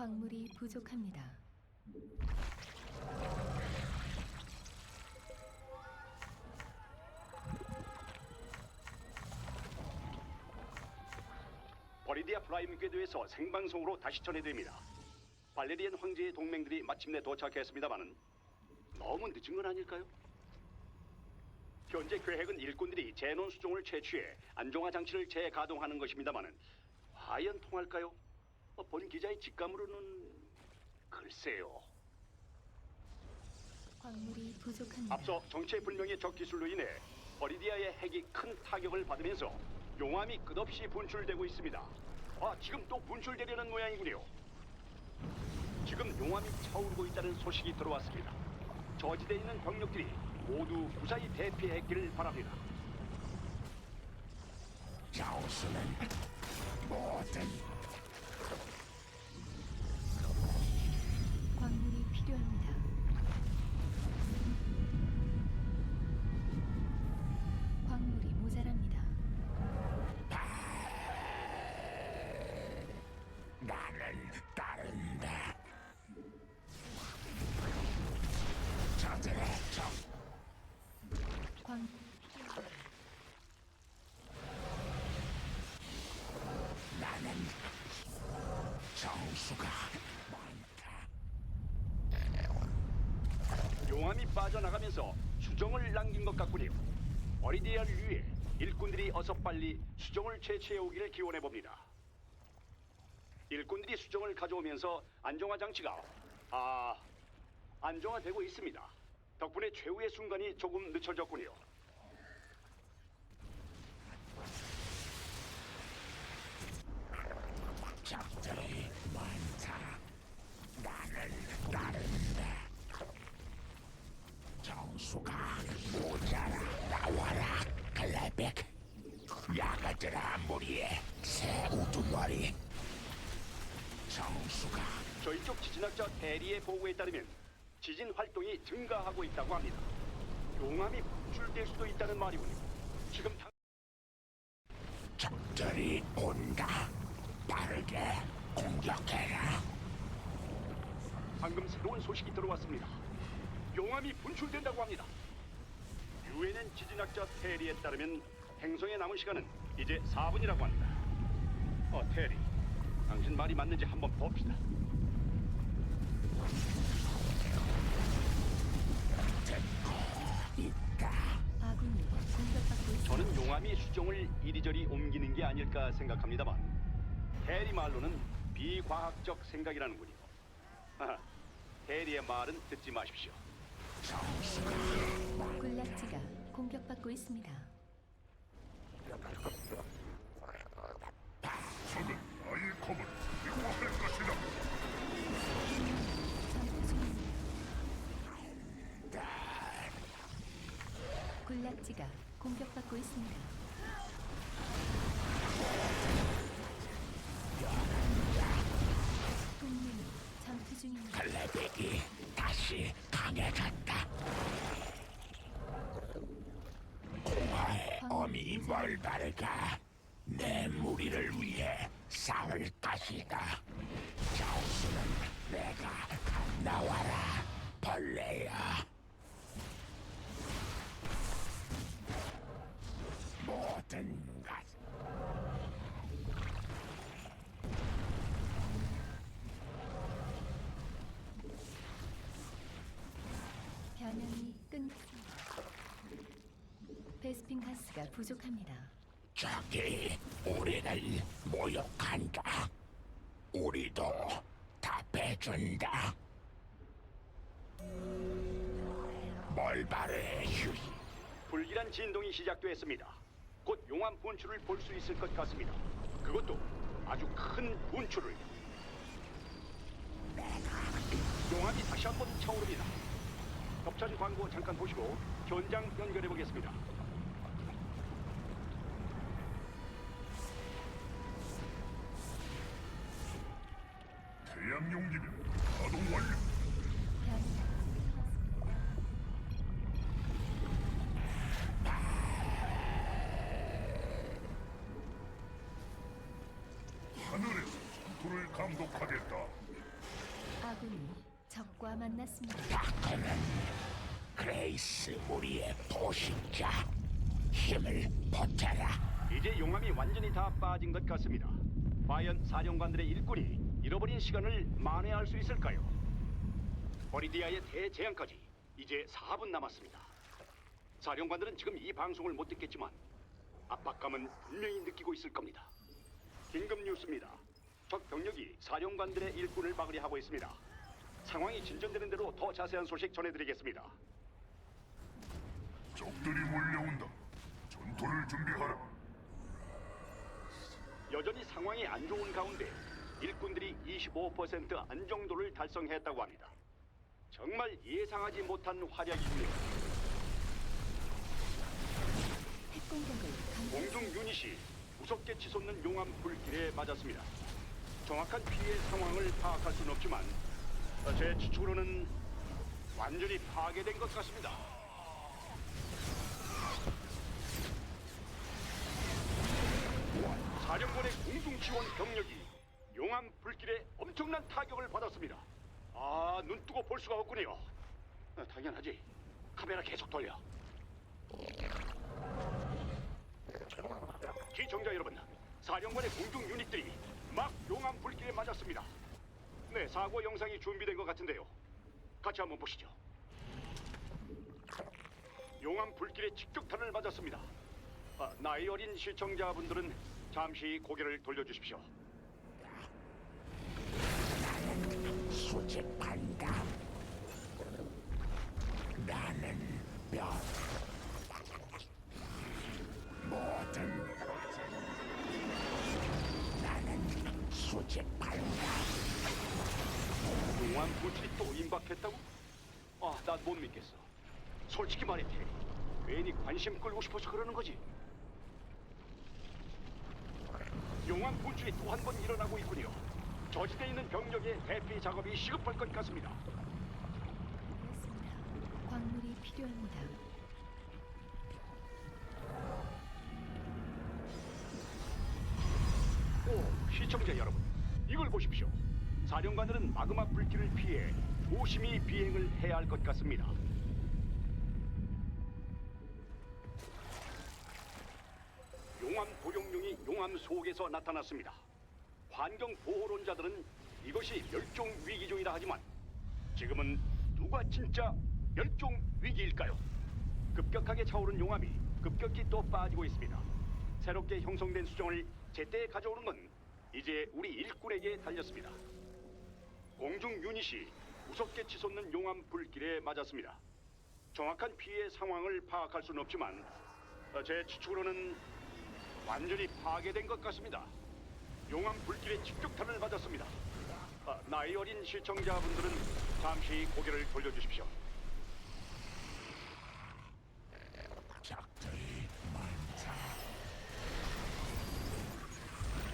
광물이 부족합니다. 버리디아 프라임 궤도에서 생방송으로 다시 전해됩니다. 발레리안 황제의 동맹들이 마침내 도착했습니다마는 너무 늦은 건 아닐까요? 현재 계획은 일꾼들이 제논 수종을 채취해 안정화 장치를 재가동하는 것입니다마는 과연 통할까요? 어, 본 기자의 직감으로는 글쎄요. 광물이 부족합니다. 앞서 정체불명의 적 기술로 인해 버리디아의 핵이 큰 타격을 받으면서 용암이 끝없이 분출되고 있습니다. 아, 지금 또 분출되려는 모양이군요. 지금 용암이 차오르고 있다는 소식이 들어왔습니다. 저지대에 있는 병력들이 모두 무사히 대피했기를 바랍니다. 자우스는 모든 빠져나가면서 수정을 남긴 것 같군요. 버리디아를 위해 일꾼들이 어서 빨리 수정을 채취해 오기를 기원해 봅니다. 일꾼들이 수정을 가져오면서 안정화 장치가 아 안정화되고 있습니다. 덕분에 최후의 순간이 조금 늦춰졌군요. 적들이 많다. 나는 따른다. 정수가 모자라 나와라 클레백 야가들아 무리에 새 우두머리 정수가 저희 쪽 지진학자 대리의 보고에 따르면 지진 활동이 증가하고 있다고 합니다. 용암이 분출될 수도 있다는 말이군요. 지금 당... 적들이 온다. 빠르게 공격해라. 방금 새로운 소식이 들어왔습니다. 용암이 분출된다고 합니다. 유엔엔 지진학자 테리에 따르면 행성에 남은 시간은 이제 4분이라고 합니다. 어, 테리. 당신 말이 맞는지 한번 봅시다. 있다. 공격받고 있습니다. 저는 용암이 수종을 이리저리 옮기는 게 아닐까 생각합니다만 테리 말로는 비과학적 생각이라는군요. 테리의 말은 듣지 마십시오. 군락지가 공격받고 있습니다. 적은 나의 검을 미워할 것이다. 전투 중입니다. 군락지가 공격받고 있습니다. 동맹이 전투 중입니다. 클레백이 다시 강해졌다. 공화의 어미 멀바르가 내 무리를 위해 싸울 것이다. 자우스는 내가 나와라 벌레야. 모든 것 변형이 끝났습니다. 가스가 부족합니다. 저기 우리를 모욕한다. 우리도 답해준다. 멀바르의 휴이 불길한 진동이 시작됐습니다. 곧 용암 분출을 볼 수 있을 것 같습니다. 그것도 아주 큰 분출을. 용암이 다시 한번 차오릅니다. 협찬 광고 잠깐 보시고 현장 연결해 보겠습니다. 감독하겠다. 아군이 적과 만났습니다. 다크는 그레이스 우리의 보식자 힘을 보태라 이제 용암이 완전히 다 빠진 것 같습니다. 과연 사령관들의 일꾼이 잃어버린 시간을 만회할 수 있을까요? 버리디아의 대재앙까지 이제 4분 남았습니다. 사령관들은 지금 이 방송을 못 듣겠지만 압박감은 분명히 느끼고 있을 겁니다. 긴급 뉴스입니다. 적 병력이 사령관들의 일꾼을 막으려 하고 있습니다. 상황이 진전되는 대로 더 자세한 소식 전해드리겠습니다. 적들이 몰려온다. 전투를 준비하라. 여전히 상황이 안 좋은 가운데 일꾼들이 25% 안정도를 달성했다고 합니다. 정말 예상하지 못한 활약이군요. 핵 공격을 감 공중 유닛이 무섭게 치솟는 용암 불길에 맞았습니다. 정확한 피해 상황을 파악할 수는 없지만 어, 제 추측으로는 완전히 파괴된 것 같습니다. 사령관의 공중 지원 병력이 용암 불길에 엄청난 타격을 받았습니다. 아, 눈 뜨고 볼 수가 없군요. 어, 당연하지. 카메라 계속 돌려. 시청자 여러분, 사령관의 공중 유닛들이 막 용암 불길에 맞았습니다. 네, 사고 영상이 준비된 것 같은데요. 같이 한번 보시죠. 용암 불길에 직격탄을 맞았습니다. 아, 나이 어린 시청자분들은 잠시 고개를 돌려주십시오. 수집한다 나는 뼈 모든 용암 불길이 또 임박했다고? 아, 난 못 믿겠어. 솔직히 말해, 테리. 괜히 관심 끌고 싶어서 그러는 거지. 용암 분출이 또 한 번 일어나고 있군요. 저지대에 있는 병력의 대피 작업이 시급할 것 같습니다. 그렇습니다. 광물이 필요합니다. 오, 시청자 여러분, 이걸 보십시오. 사령관들은 마그마 불길을 피해 조심히 비행을 해야 할 것 같습니다. 용암 도룡룡이 용암 속에서 나타났습니다. 환경 보호론자들은 이것이 멸종 위기종이라 하지만 지금은 누가 진짜 멸종 위기일까요? 급격하게 차오른 용암이 급격히 또 빠지고 있습니다. 새롭게 형성된 수정을 제때 가져오는 건 이제 우리 일꾼에게 달렸습니다. 공중 유닛이 무섭게 치솟는 용암 불길에 맞았습니다. 정확한 피해 상황을 파악할 수는 없지만 어, 제 추측으로는 완전히 파괴된 것 같습니다. 용암 불길에 직격탄을 맞았습니다. 아, 나이 어린 시청자분들은 잠시 고개를 돌려주십시오. 적들이 많다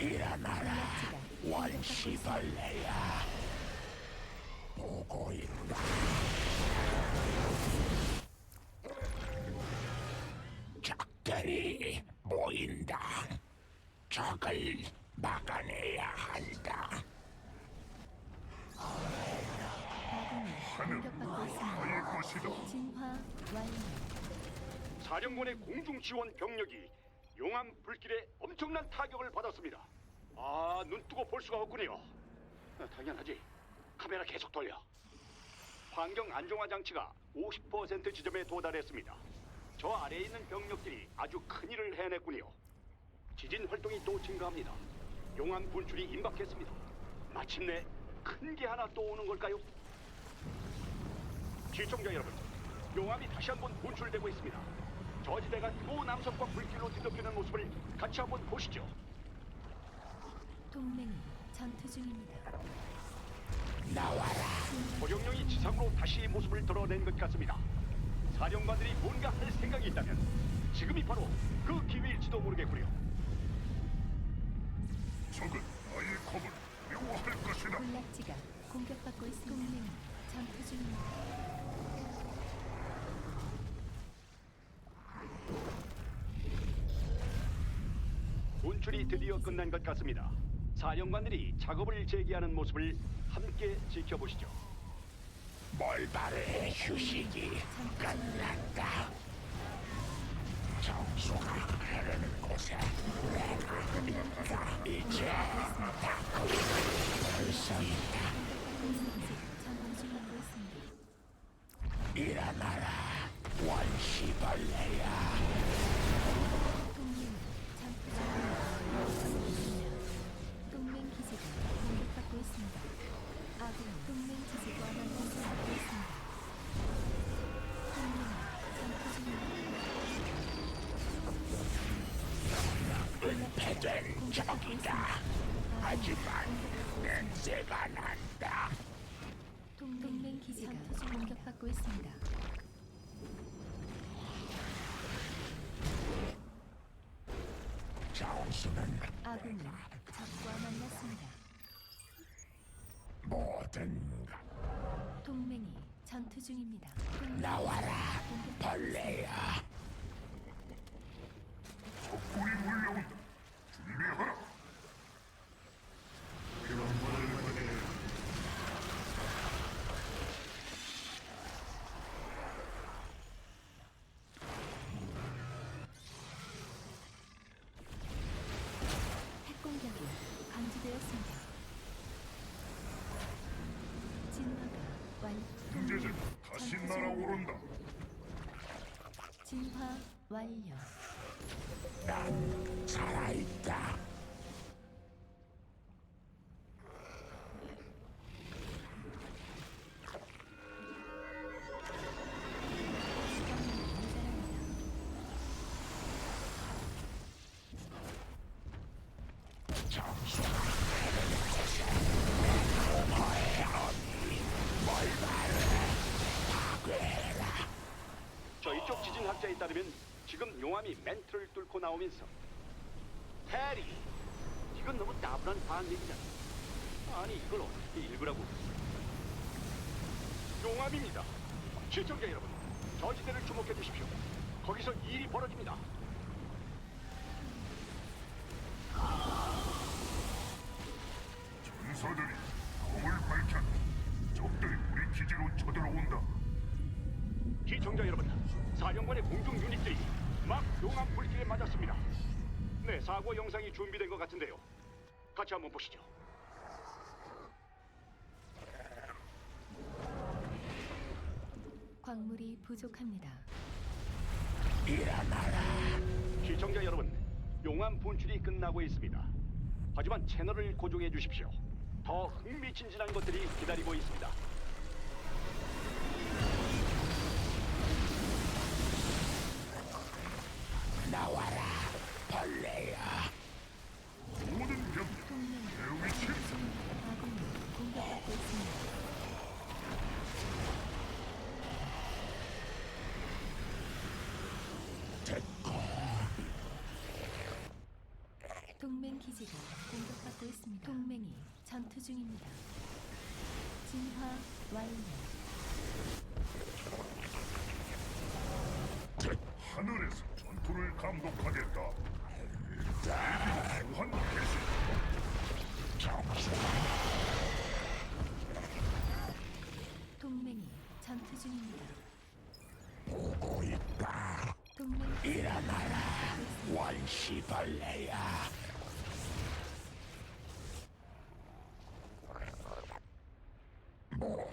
일어나라 원시벌레야 보고 있다 적들이 모인다 적을 막아내야 한다 있습니다. 나의 것이다. 사령관의 공중 지원 병력이 용암 불길에 엄청난 타격을 받았습니다. 아, 눈 뜨고 볼 수가 없군요. 아, 당연하지. 카메라 계속 돌려. 환경 안정화 장치가 50% 지점에 도달했습니다. 저 아래에 있는 병력들이 아주 큰 일을 해냈군요. 지진 활동이 또 증가합니다. 용암 분출이 임박했습니다. 마침내 큰 게 하나 또 오는 걸까요? 시청자 여러분, 용암이 다시 한번 분출되고 있습니다. 저지대가 또 남성과 불길로 뒤덮이는 모습을 같이 한번 보시죠. 동맹이 전투 중입니다. 나와라 도령령이 지상으로 다시 모습을 드러낸 것 같습니다. 사령관들이 뭔가 할 생각이 있다면 지금이 바로 그 기회일지도 모르겠군요. 적은 나의 검을 미워할 것이다. 군락지가 공격받고 있습니다. 동맹이 전투 중입니다. 분출이 드디어 끝난 것 같습니다. 사령관들이 작업을 재개하는 모습을 함께 지켜보시죠. 몰발의 휴식이 끝났다. 정수가 흐르는 곳에 내가 있다. 이제 벌써 있다. 일어나라, 원시벌레야. 하지만 냄새가 난다. 동맹 기지가 공격받고 있습니다. 정수는 아군이 적과 만났습니다. 모든 것 동맹이 전투 중입니다. 동맹 나와라, 벌레야. 적군이 몰려온다. 준비하라. 핵공격이 감지되었습니다. 진화가 완. 문제들 다시 날아오른다. 진화 완료. 난 살아있다. 쪽 지진학자에 따르면 지금 용암이 멘트를 뚫고 나오면서 해리 이건 너무 따분한 반응이잖아. 아니 이걸 어떻게 읽으라고. 용암입니다. 시청자 여러분 저지대를 주목해 주십시오. 거기서 일이 벌어집니다 사고 영상이 준비된 것 같은데요 같이 한번 보시죠 광물이 부족합니다. 일어나라. 시청자 여러분, 용암 분출이 끝나고 있습니다. 하지만 채널을 고정해 주십시오. 더 흥미진진한 것들이 기다리고 있습니다. 나와라, 벌레야. 모든 병력 동맹이 내 위치 아군이 공격받고 있습니다. 듣고 동맹 기지가 공격받고 있습니다. 동맹이 전투 중입니다. 진화 완료. 하늘에서 전투를 감독하겠다. 동맹이 전투 중입니다. 오고 있다. 동맹 일어나라, 원시벌레야. 뭐?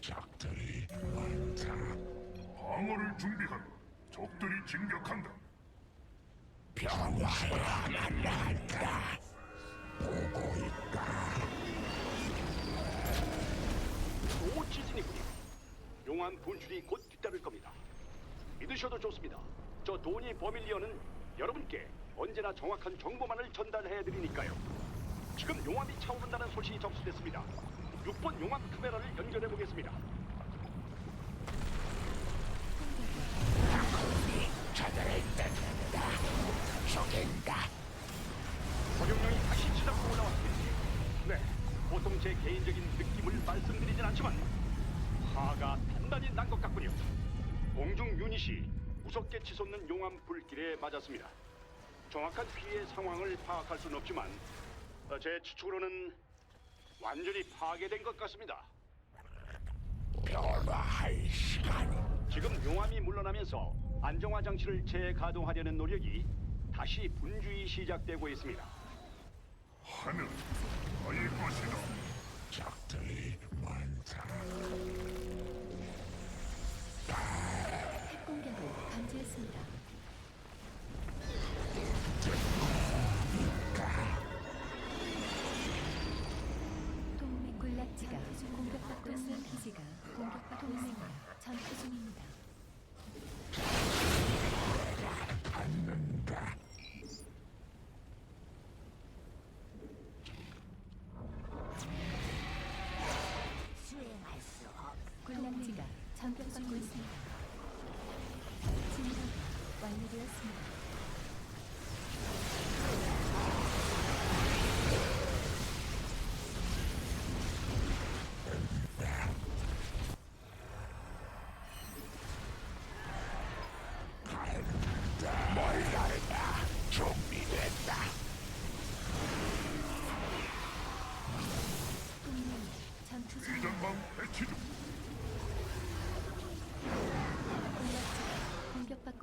적들이 많다. 방어를 준비하라. 적들이 진격 용암 분출이 곧 뒤따를 겁니다. 믿으셔도 좋습니다. 저 도니 버밀리언은 여러분께 언제나 정확한 정보만을 전달해 드리니까요. 지금 용암이 차오른다는 소식이 접수됐습니다. 6번 용암 카메라를 연결해 보겠습니다. 저들을 뜯는다. 속인다. 소령령이 다시 지상으로 올라왔습니다. 네, 보통 제 개인적인 느낌을 말씀드리진 않지만 화가 단단히 난 것 같군요. 공중 유닛이 무섭게 치솟는 용암 불길에 맞았습니다. 정확한 피해 상황을 파악할 수는 없지만 어, 제 추측으로는 완전히 파괴된 것 같습니다. 변화할 시간. 지금 용암이 물러나면서 안정화 장치를 재가동하려는 노력이 다시 분주히 시작되고 있습니다. 하늘 나의 것이다. 적들이 많다. 감지했습니다. 동맹 군락지가 공격받고 있는 기지가 공격받고 있습니다. 전투 중입니다. 받는다. 군락지가 전격받고 있습니다. 완료되었습니다.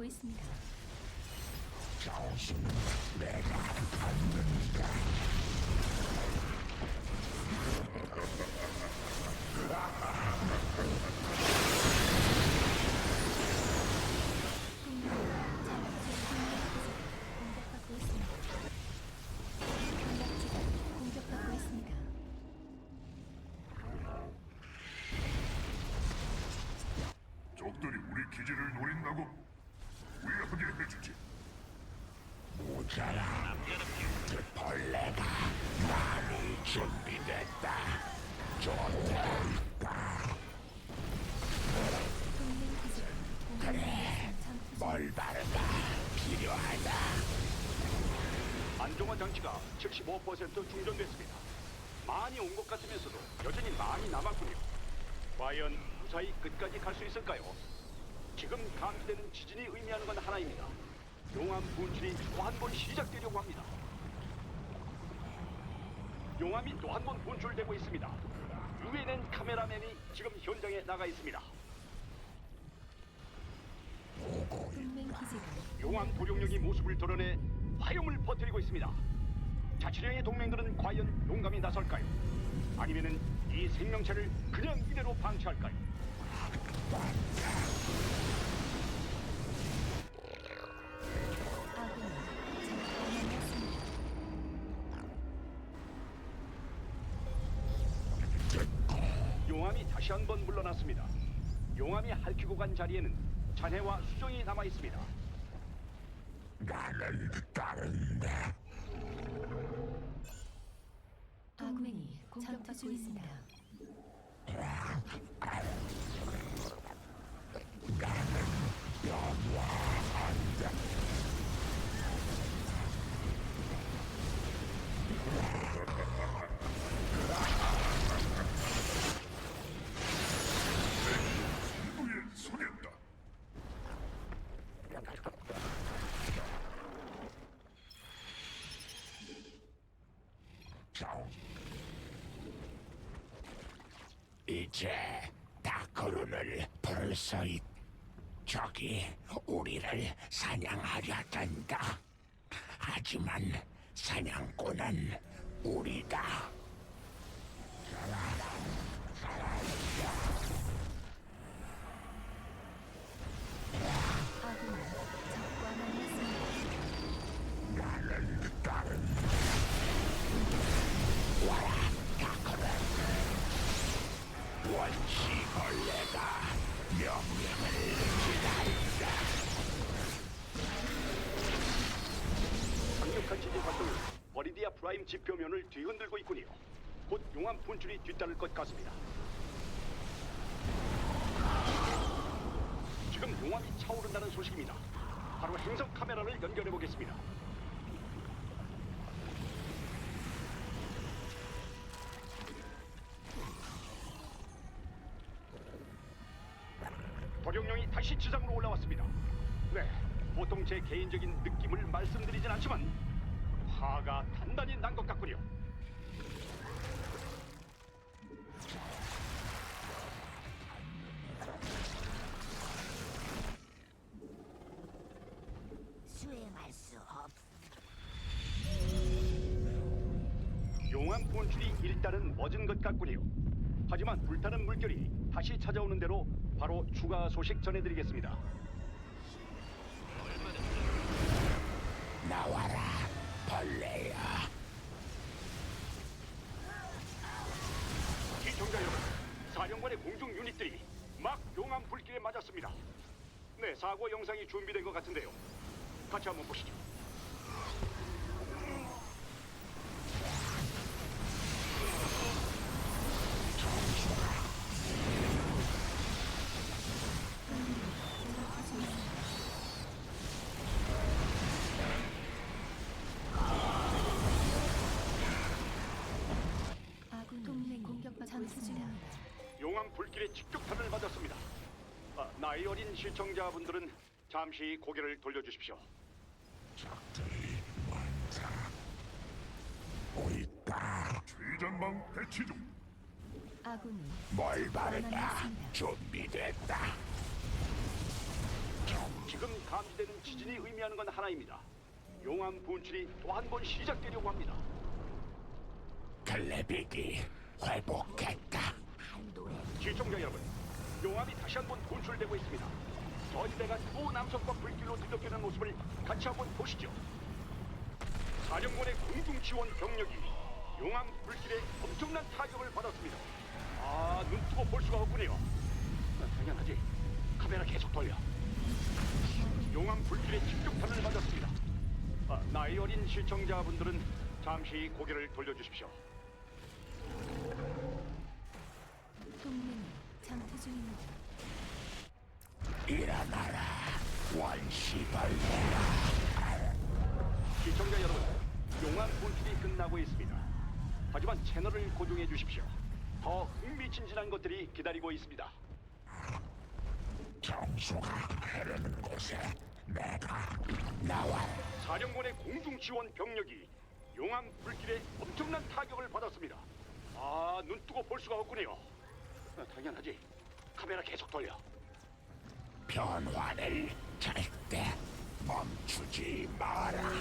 공격받고 있습니다. 적들이 우리 기지를 노린다고 후회하게 해주지. 모 자라. 그 벌레가 많이 준비됐다. 좋다. 뭘 다르다. 필요하다. 안정화 장치가 75% 충전됐습니다. 많이 온 것 같으면서도 여전히 많이 남았군요. 과연 무사히 끝까지 갈 수 있을까요? 지금 감지되는 지진이 의미하는 건 하나입니다. 용암 분출이 또 한 번 시작되려고 합니다. 용암이 또 한 번 분출되고 있습니다. 유엔엔 카메라맨이 지금 현장에 나가 있습니다. 용암 도룡령이 모습을 드러내 화염을 퍼뜨리고 있습니다. 자치령의 동맹들은 과연 용감히 나설까요? 아니면은 이 생명체를 그냥 이대로 방치할까요? 다시 한 번 물러났습니다. 용암이 핥히고 간 자리에는 잔해와 수정이 남아 있습니다. 나는 따른다. 동맹이 전투 중입니다. 정. 이제 다크룬을 수 있. 적이 우리를 사냥하려 든다. 하지만 사냥꾼은 우리다. 프라임 지표면을 뒤흔들고 있군요. 곧 용암 분출이 뒤따를 것 같습니다. 지금 용암이 차오른다는 소식입니다. 바로 행성 카메라를 연결해 보겠습니다. 도룡령이 다시 지상으로 올라왔습니다. 네, 보통 제 개인적인 용암 분출이 일단은 멎은 것 같군요. 하지만 불타는 물결이 다시 찾아오는 대로 바로 추가 소식 전해드리겠습니다. 나와라 벌레야 시청자 여러분, 사령관의 공중 유닛들이 막 용암 불길에 맞았습니다. 네, 사고 영상이 준비된 것 같은데요. 같이 한번 보시죠. 불길의 직격탄을 맞았습니다. 아, 나이 어린 시청자분들은 잠시 고개를 돌려주십시오. 적들이 많다 있다 최전방 배치 중. 아군이 뭘 바르냐 원하였습니다. 준비됐다 지금 감지되는 지진이 의미하는 건 하나입니다. 용암 분출이 또 한 번 시작되려고 합니다. 클레빅이 회복했다 시청자 여러분, 용암이 다시 한 번 분출되고 있습니다. 저지대가 또 남성과 불길로 뒤덮이는 모습을 같이 한번 보시죠. 사령관의 공중 지원 병력이 용암 불길에 엄청난 타격을 받았습니다. 아, 눈 뜨고 볼 수가 없군요. 아, 당연하지. 카메라 계속 돌려. 용암 불길에 직격탄을 맞았습니다. 아, 나이 어린 시청자분들은 잠시 고개를 돌려주십시오. 중입니다. 일어나라 원시벌레야 시청자 여러분, 용암 분출이 끝나고 있습니다. 하지만 채널을 고정해 주십시오. 더 흥미진진한 것들이 기다리고 있습니다. 정수가 흐르는 곳에 내가 나와 사령관의 공중 지원 병력이 용암 불길에 엄청난 타격을 받았습니다. 아, 눈 뜨고 볼 수가 없군요. 아, 당연하지. 카메라 계속 돌려. 변화를 절대 멈추지 마라.